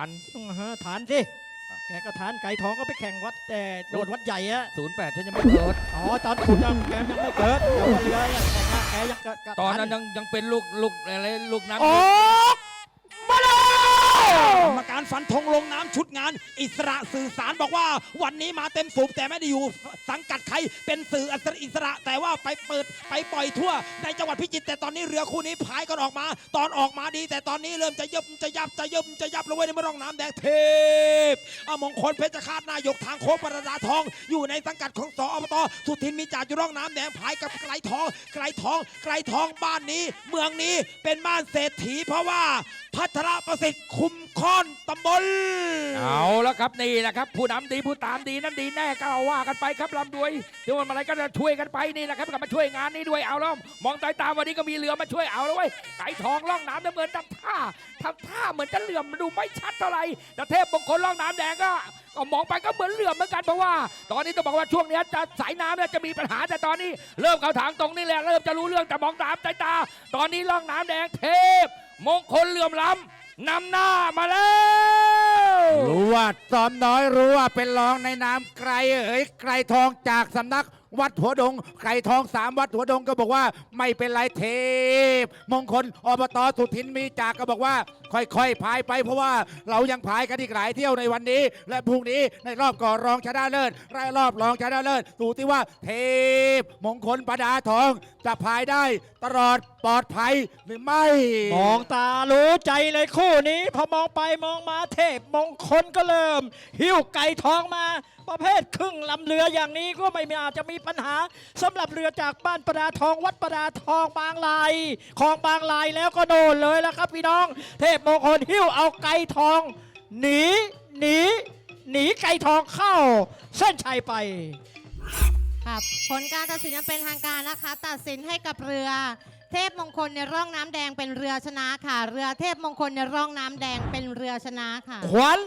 อันต้องฮะฐานสิแกก็ฐานไก่ทองก็ไปแข่งวัดแต่โดดวัดใหญ่อะศูนย์แปดฉันยังไม่เกิด อ๋อตอนขุดยังแกยังไม่เกิดแต่ว่าเรือยังแข่งอะแกยังเกิดกับตอนนั้นฐายังยังเป็นลูกลูกอะไรลูกน้ำออ ฟันธงลงน้ำชุดงาน อิสระสื่อสารบอกว่า วันนี้มาเต็มสูบแต่ไม่ได้อยู่สังกัดใครเป็นสื่ออิสระ แต่ว่าไปเปิดไปปล่อยทั่ว ในจังหวัดพิจิตรแต่ตอนนี้เรือคู่นี้พายกันออกมา ตอนออกมาดี แต่ตอนนี้เริ่มจะยับจะยับจะยับจะยับแล้วเว้ยในมร่องน้ำแดงเทพอมงคลเพชรคาตนายกทางโค้งประดาทอง อยู่ในสังกัดของสอบตสุทินมีจ่าอยู่ร่องน้ำแดงพายกับไกลทองไกลทองไกลทองบ้านนี้ เมืองนี้เป็นบ้านเศรษฐีเพราะว่า พัทรประสิทธิ์คุมค้อนตำบล เอาแล้วครับนี่แหละครับ ผู้นำดีผู้ตามดีนั่นดีแน่ก็เอาว่ากันไปครับลำด้วยเดี๋ยววันอะไรก็จะช่วยกันไปนี่แหละครับกลับมาช่วยงานนี้ด้วยเอาแล้วมองตายตามวันนี้ก็มีเรือมาช่วยเอาแล้วเว้ยไก่ทองล่องน้ำน้ำเงินทำท่าทำท่าเหมือนจะเหลื่อมดูไม่ชัดเท่าไหร่แต่เทพมงคลล่องน้ำแดงก็ก็มองไปก็เหมือนเหลื่อมเหมือนกันเพราะว่า ตอนนี้ต้องบอกว่าช่วงนี้จะสายน้ำเนี่ยจะมีปัญหาแต่ตอนนี้ เริ่มเข้าทางตรงนี้แหละเริ่มจะรู้เรื่องแต่มองตามสาตา ตอนนี้ล่องน้ำแดงเทพ มงคลเหลื่อมล้ำนำหน้ามาแล้วรู้ว่าซ้อมน้อยรู้ว่าเป็นรองในนามไกรเอ้ยไกรทองจากสำนักวัดหัวดงไก่ทองสามวัดหัวดงก็บอกว่า ไม่เป็นไรเทพ มงคลอบตสุทินมีจากก็บอกว่าค่อยๆพายไปเพราะว่าเรายังพายกันอีกหลายเที่ยวในวันนี้ และพรุ่งนี้ในรอบก่อนรองชนะเลิศรายรอบรองชนะเลิศดูที่ว่าเทพมงคลประดาทองจะพายได้ตลอดปลอดภัยหรือไม่มองตารู้ใจเลยคู่นี้พอมองไปมองมาเทพมงคลก็เริ่ม หิ้วไก่ทองมาประเภทครึ่งลำเรืออย่างนี้ก็ไม่อาจจะมีปัญหาสำหรับเรือจากบ้านประดาทองวัดประดาทองบางลายคลองบางลายแล้วก็โดนเลยแล้วครับพี่น้อง เทพมงคลหิ้วเอาไก่ทอง หนีหนีหนีไก่ทองเข้า เส้นชัยไป ครับผลการตัดสินยังเป็นทางการนะคะ ตัดสินให้กับเรือ เทพมงคลในร่องน้ำแดงเป็นเรือชนะค่ะ เรือเทพมงคลในร่องน้ำแดงเป็นเรือชนะค่ะ ขวัญ